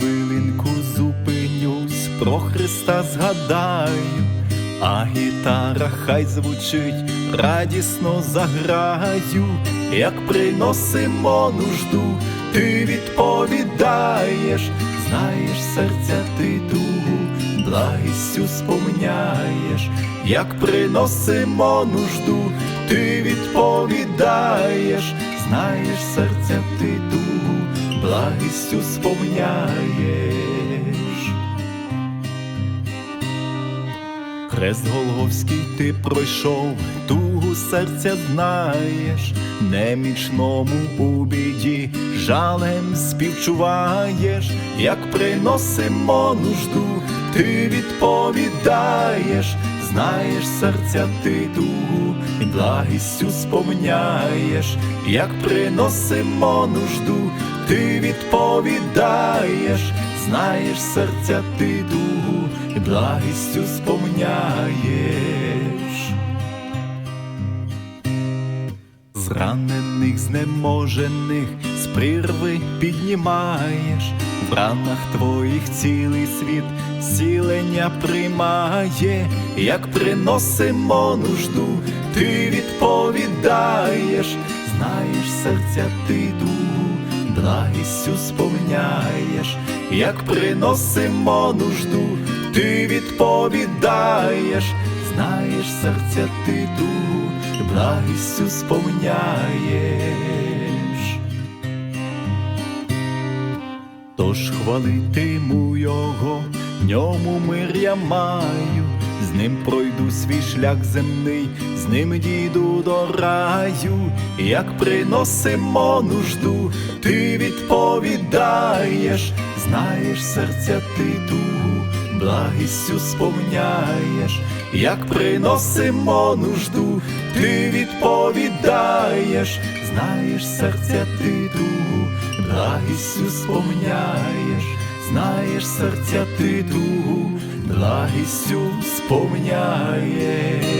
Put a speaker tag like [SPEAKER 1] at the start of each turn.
[SPEAKER 1] хвилинку зупинюсь, про Христа згадаю, а гітара хай звучить, радісно заграю, як приносимо нужду, ти відповідаєш, знаєш серця ти тугу, благістю сповняєш, як приносимо нужду, ти відповідаєш, знаєш серця ти тугу, благістю сповняєш. Хрест Голговський ти пройшов, тугу серця знаєш, немічному у біді, жалем співчуваєш, як приносимо нужду, ти відповідаєш, знаєш серця ти тугу, і благістю сповняєш, як приносимо нужду, ти відповідаєш, знаєш серця ти тугу, і благістю сповняєш. Зранених, знеможених, з прірви піднімаєш, в ранах твоїх цілий світ зцілення приймає, як приносимо нужду, ти відповідаєш, знаєш серця ти дугу, благістю сповняєш, як приносимо нужду, ти відповідаєш, знаєш серця ти дугу, благістю сповняєш. Тож хвалитиму його, ньому мир я маю, з ним пройду свій шлях земний, з ним дійду до раю, як приносимо нужду, ти відповідаєш, знаєш серця ти тугу, благістю сповняєш, як приносимо нужду, ти відповідаєш, знаєш серця ти тугу, благістю сповняєш, знаєш серця ти тугу, благістю сповняєш.